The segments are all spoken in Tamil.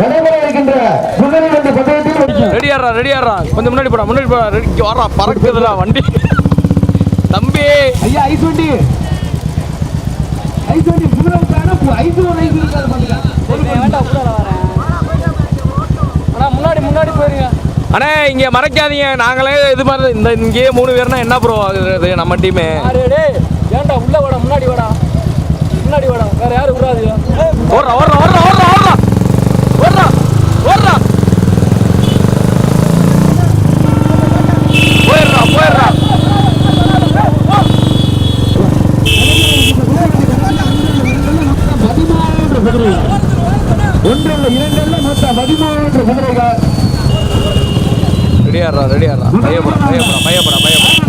நடைபெற இருக்கின்ற குதிரை வந்த பந்தயத்தில் ரெடியாடுறா ரெடியாடுறா கொஞ்சம் முன்னாடி போடா முன்னாடி போடா. ரெடி வாடா பறக்குதுடா வண்டி. தம்பி. ஐயா ஐஸ் வண்டி. ஐஸ் வண்டி அனுப்பு ஐஸ் ஒரு ஐஸ் இருக்காது முன்னாடி முன்னாடி போயிருங்க. அண்ணே இங்க மறைக்காதீங்க. நாங்களே இது மாதிரி இந்த இங்கேயே மூணு பேர்னா என்ன ப்ரோ ஆகுது நம்ம டீமு ஏன்டா உள்ள வாடா முன்னாடி வாடா. முன்னாடி வாடா வேற யாரும் விடாது ஓடுறா ஓடுறா ஓடுறா ஓடுறா ஓடுறா ஓடுறா ஓடுறா போயிடுறா போயிடுறா பதிமூன்று குதிரைகள் ஒன்றல்ல இரண்டல்ல மொத்தம் பதிமூன்று குதிரைகள் ரெடியாடுறா ரெடியாடுறா பயப்படா பயப்படா பயப்படா பயப்படா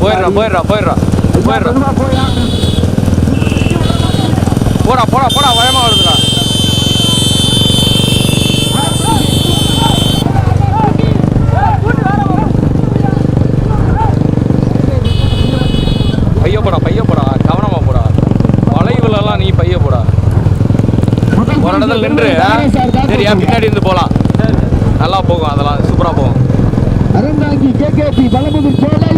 போயிடுறா போயிடுறா போயிடுறா போயிடுறா. போடா போடா போடா பயமா வருதுடா பைய போடா பைய போடா கவனமா போடா வளைவுலலாம் நீ பைய போடா இடத்துல நின்று? சரியா பின்னாடி இருந்து போலாம். நல்லா போகும் அதெல்லாம் சூப்பரா போகும். அறந்தாங்கி கேகேபி பலமுதிர் சோலை.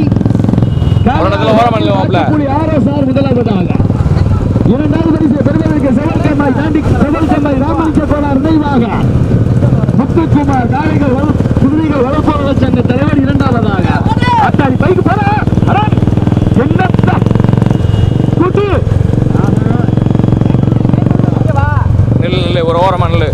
ஒரு இடத்துல ஓரம் பண்ணல மாப்ள. ஆர்எஸ்ஆர் முதலாவதாக. இரண்டாவது பரிசு பெறுவதற்கு செவல்கம்மாய் தாண்டி செவல்கம்மாய் ராமலிங்க கோளார் நினைவாக. முத்துக்குமார் காளைகள் வள- குதிரைகள் வளர்ப்பவர்கள் சங்க தலைவர் இரண்டாவதாக. அத்தாடி பைக்கு போற அரண் என்னத்த கூட்டு நில்லு நில்லு ஒரு ஓரமா நில்லு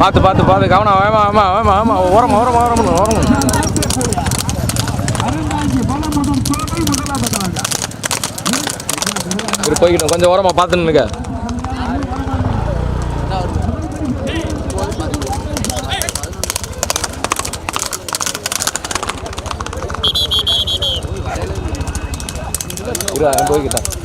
பார்த்து பார்த்து பார்த்து கவனம் வேமா வேமா வேமா வேமா ஓரமா ஓரமா ஓரமா ஓரமா இரு கொஞ்சம் ஓரமாக பார்த்து நில்லுங்க. இரு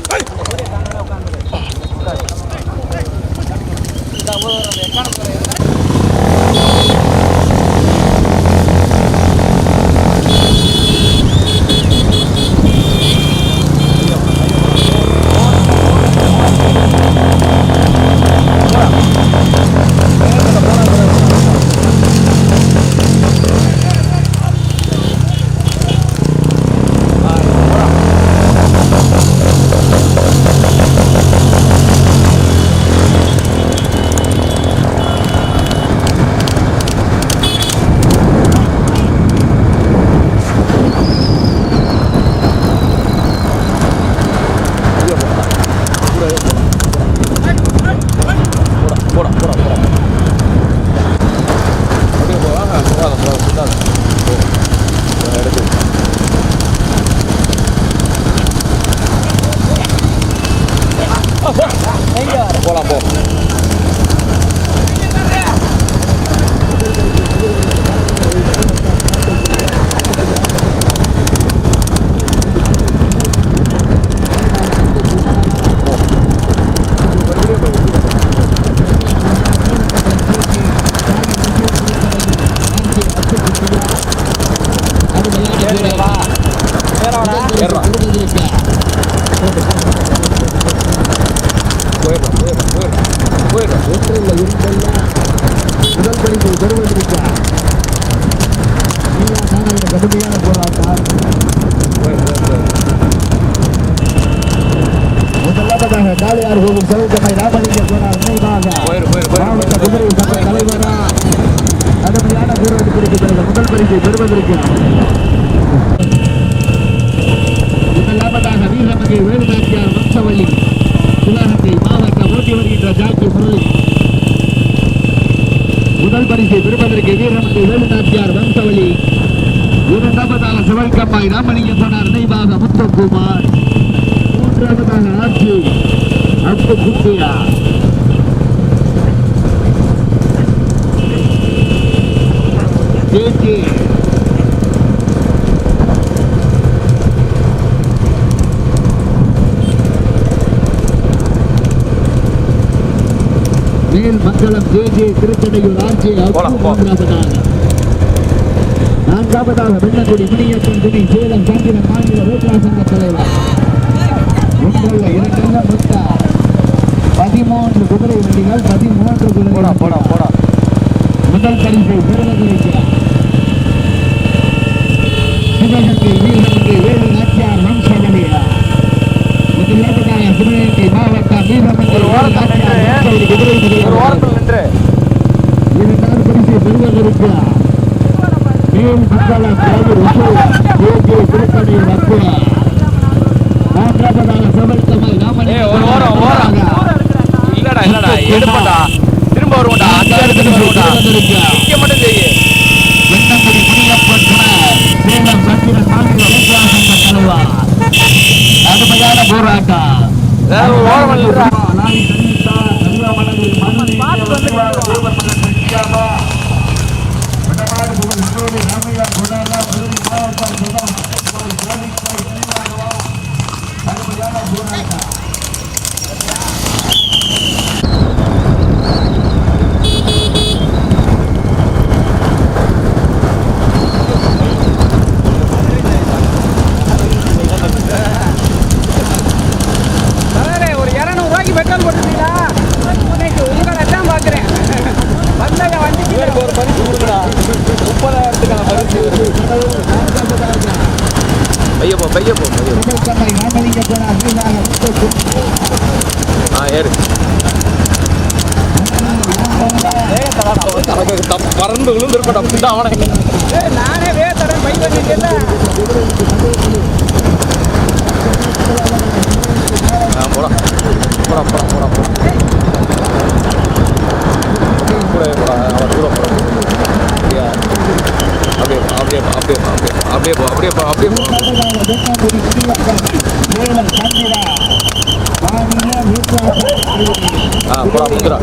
வீரமணி வேலுநாச்சியார் வம்சவழி இரண்டாவதாக சிவகம்மாய் ராமலிங்கம் சொன்னார் நினைவாக முத்துக்குமார் மூன்றாவதாக ஆட்சி அப்பு குட்டியா கேகே மேல் மங்களம். ஜே ஜே திருச்சடையூர் போலாம், போ. நான்காவதாக வெள்ளக்குடி முனியப்பன் துணி சேலம் சந்திரன் மாநில ரோட்லா சங்க தலைவர். ஒன்றல்ல இரண்டல்ல மொத்தம் பதிமூன்று குதிரை வண்டிகள் பதிமூன்று குதிரை போடா போடா போடா முதல் பரிசை பெறுவதற்கு சிவகங்கை வேலு நாச்சியார் வம்சவழியா முதலாவதாக சிவகங்கை மாவட்டம் வீரமங்கை இரண்டாவது பெறுவதற்கு மேல் மூன்றாவதாக ஒரு ஓரம் ஓரம் இல்லடா இல்லடா எடுப்படா. திரும்ப வருவோம்டா அந்த இடத்துக்கு வருவோம்டா. இங்க மட்டும் செய்ய. சேலம் சந்திரன் மாநில விசுவாசங்க தலைவா கடுமையான போராட்டம். ஏதாவது பறந்து விழுந்துருப்படா அப்படிதான் அவனை நானே நானே தரேன் பை பண்ணிட்டேன்ல ஆ போடா. போடா போடா போடா போடா. கூட போடா. அவன் தூரம் போடா. அப்படியா? அப்படியே அப்படியே அப்படியே அப்படியே அப்படியே அப்படியே அப்படியே போ வெண்ணங்குடி முனியப்பன் சேலம் சந்திரா மாநில விசுவாசங்க ஆ போடா முந்துடா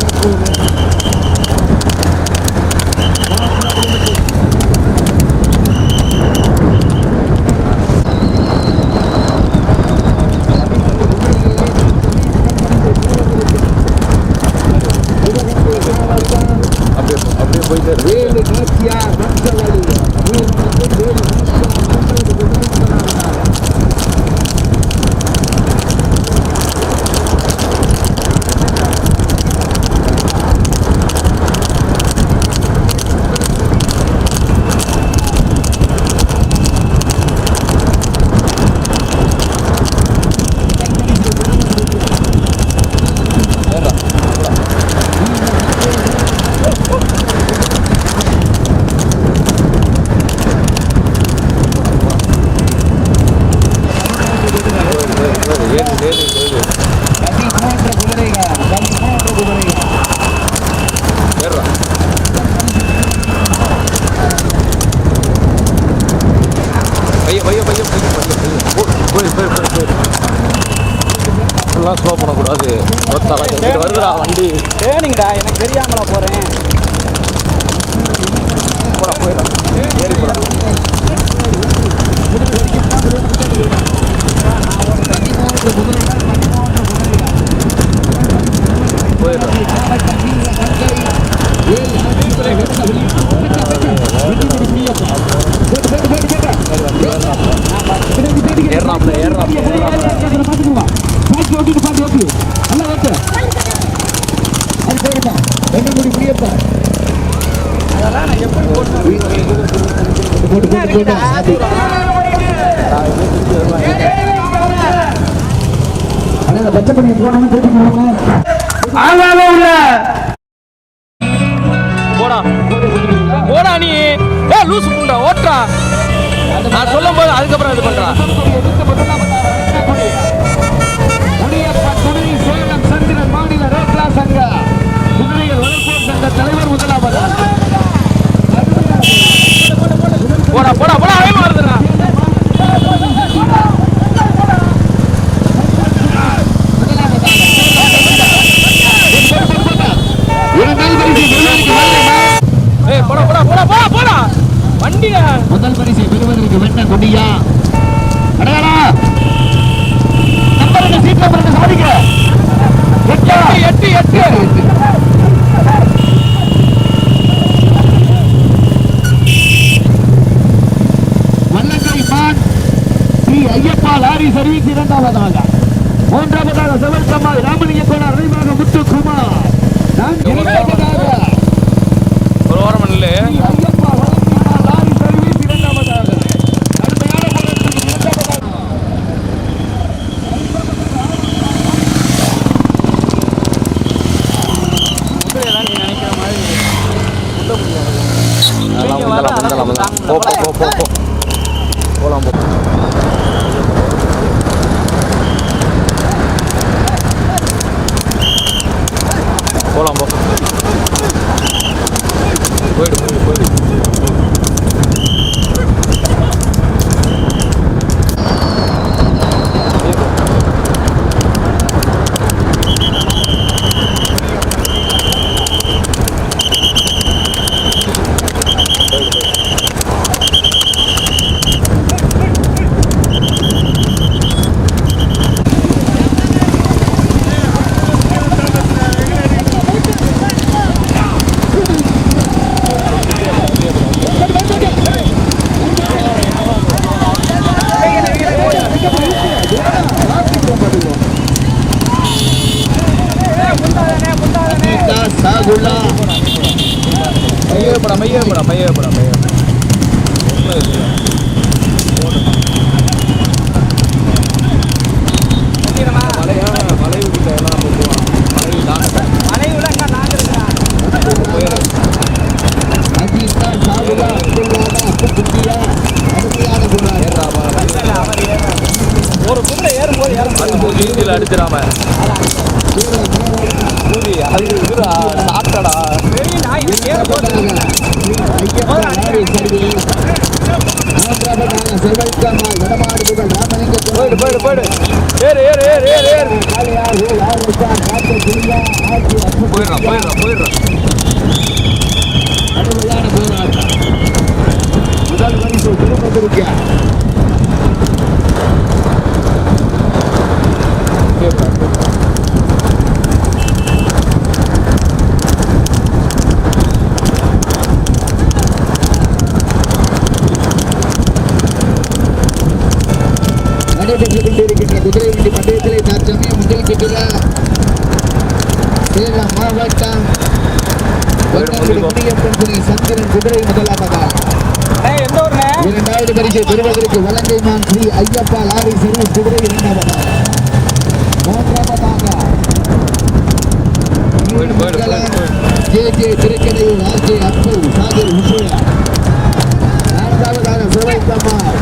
அப்படியே போ, அப்படியே போயிட்டே இரு. வேலு நாச்சியார் வம்சவழி வீரமங்கை வேலு நாச்சியார் வம்சவழி குதிரைப்படாதார் ஏறு ஏறு ஏறு பதிமூன்று குதிரைகள் பதிமூன்று குதிரைகள் ஏறுடா பைய பைய பைய பைய பைய பைய போ போய் போய் ஃபுல்லாக ஸ்லோ பண்ணக்கூடாது வருதுடா வண்டி சரிங்கடா எனக்கு தெரியாமலா போகிறேன் போடா போயிடா ஏறி போடா போயிடா ஏறாப்ல ஏறாப்ல அதெல்லாம் நான் எப்படி போட்டு பச்சை போடா. போடா நீ. ஏ லூசு புண்டா ஓட்டுறா நான் சொல்லும் போது அதுக்கப்புறம் இது பண்றா? மூன்றாவதாக செவல் சம்மாள் ராமலிங்க கோனார் முத்துக்குமார் மூஞ்சியில் அது இதுடா சாப்பிட்டடா போயிடு போயிடு போயிடு. ஏறு ஏறு ஏறு ஏறு ஏறு. போயிடுறான் போயிடுறான் போயிடுறான் பரிசு பெறுவதற்கு வலங்கை மான் ஸ்ரீ ஐயப்பா லாரி சர்வீஸ் குதிரை இரண்டாவதாக மூன்றாவதாக J J Thirukkadaiyur R J Appu Sagar உஷயா நான்காவதாக சிவை கமார்.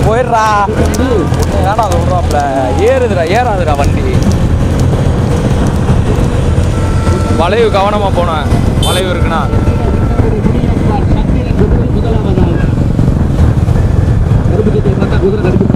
போயிடுறா. வேணாம் அதை விட்றாப்புல? ஏறுதுடா ஏறாதுடா வண்டி. வளைவு கவனமாக போனேன் வளைவு இருக்குண்ணா போண்டா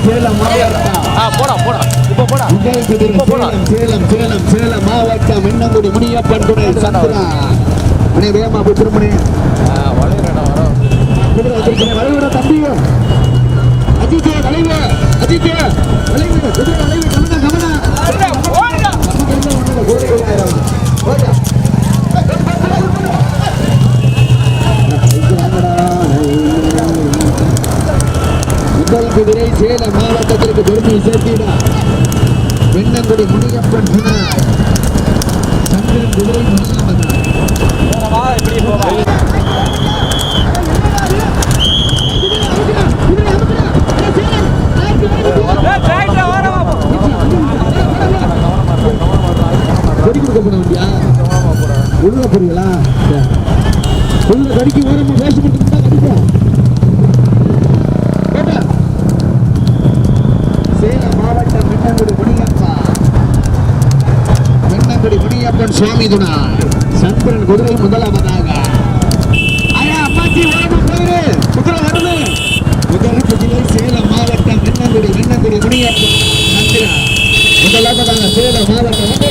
போடா போடா. இப்போ போடா. இப்போ போடா. சேலம் சேலம் சேலம் மாவட்டம் மின்னங்குடி முனியப்பன் துணை சந்திரா. மணி வேமா திருமணி ஆ, வளைவுடா வர. குதிரை வச்சிருக்கேன் குதிரை சேலம் மாவட்டத்திற்கு பெருமை சேர்த்தினார் வெண்ணங்குடி முனியப்பன் சந்திரன் குதிரை முனியப்பன் உள்ள போறீங்களா? உள்ள கடிக்கு ஓரமா பேசப்பட்டு கடிக்கும் திருப்பதி முனியப்பன் சுவாமி துணா. சந்திரன் குதிரை முதலாவதாக. முதல் குதிரை சேலம் மாவட்டம் வெண்ணங்குடி வெண்ணங்குடி முனியப்பன் சந்திரன். முதலாவதாக சேலம் மாவட்டம்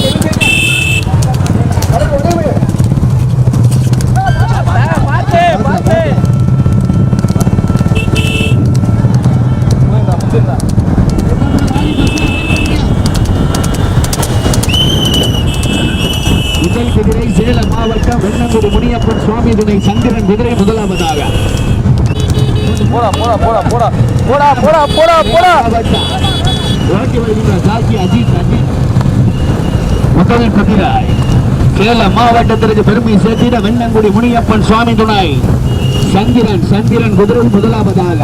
போடா போடா போடா போடா. முதல் குதிராய். கேரள மாவட்டத்திற்கு பெருமை சேர்த்திட வெண்ணங்குடி முனியப்பன் சுவாமி துணை. சந்திரன் சந்திரன் குதிரை முதலாவதாக.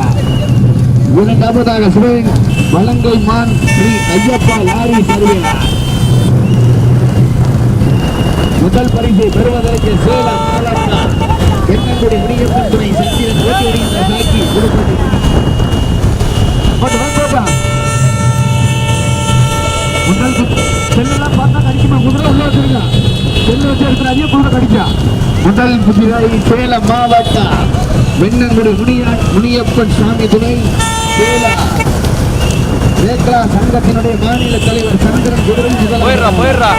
இரண்டாவதாக சிவன் வலங்கை மான் ஸ்ரீ ஐயப்பா லாரி சர்வே. முதல் பரிசை பெறுவதற்கு சேலம் மாவட்டம் வெண்ணங்குடி முனியப்பன் துணை சந்திரன் ஓட்டி வருகின்ற சாக்கி கொடுப்பது முதல். செல்லெல்லாம் பார்த்தா கடிக்குமா குதிரை உள்ள வச்சிருங்க செல்லு வச்சு எடுக்கிறாங்க குதிரை கடிச்சா முதல் குதிரை சேலம் மாவட்டம் வெண்ணங்குடி முனியா முனியப்பன் சுவாமி துணை சேலம் ரேக்லா சங்கத்தினுடைய மாநில தலைவர் சந்திரன் குதிரை போயிடுறா போயிடுறா.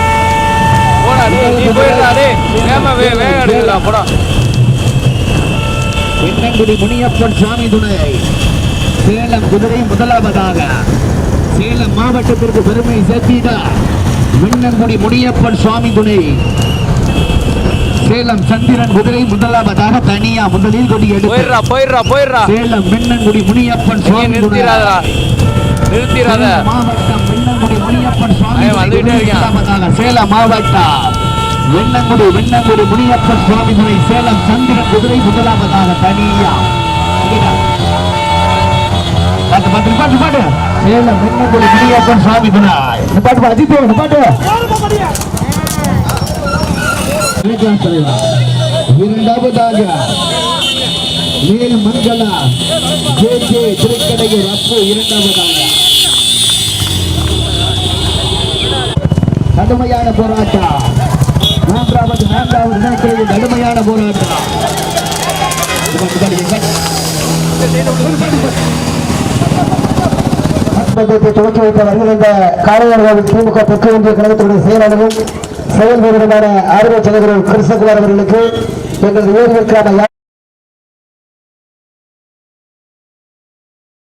போடா நீ போயிடுறா டே வேகமா வேகம் எடுக்கலா போடா. வெண்ணங்குடி முனியப்பன் சுவாமி துணை. சேலம் குதிரை முதலாவதாக சேலம் மாவட்டத்திற்கு பெருமை சேர்த்திட வெண்ணங்குடி முனியப்பன் சுவாமி துணை. சேலம் சந்திரன் குதிரை முதலாவதாக தனியா முதலில் கொடி எடுத்து போயிடுறா போயிடுறா சேலம் வெண்ணங்குடி முனியப்பன் சுவாமி நிறுத்திடாத சேலம் மாவட்டம் வெண்ணங்குடி முனியப்பன் சுவாமி இருக்கான். முதலாவதாக சேலம் மாவட்டம் வெண்ணங்குடி வெண்ணங்குடி முனியப்பன் சுவாமி துணை. சேலம் சந்திரன் குதிரை முதலாவதாக தனியா. பாட்டு பாட்டு பாட்டு பாட்டு சேலம் வெண்ணங்குடி முனியப்பன் சுவாமி துணை இந்த பாட்டு பா, அஜித் பாட்டு தலைவா. இரண்டாவதாக மேல் மங்களா ஜே ஜே திருக்கடையூர் அப்பு இரண்டாவதாக கடுமையான போராட்டம் மூன்றாவது நான்காவது நாட்களில் கடுமையான போராட்டம் துவக்கி வைத்த வருகின்ற காளையார்கள் திமுக தெற்கு இந்திய கழகத்தினுடைய செயலாளரும் செயல் வீரருமான ஆர்வ தலைவர் கிருஷ்ணகுமார் அவர்களுக்கு எங்களது ஏரிகளுக்கான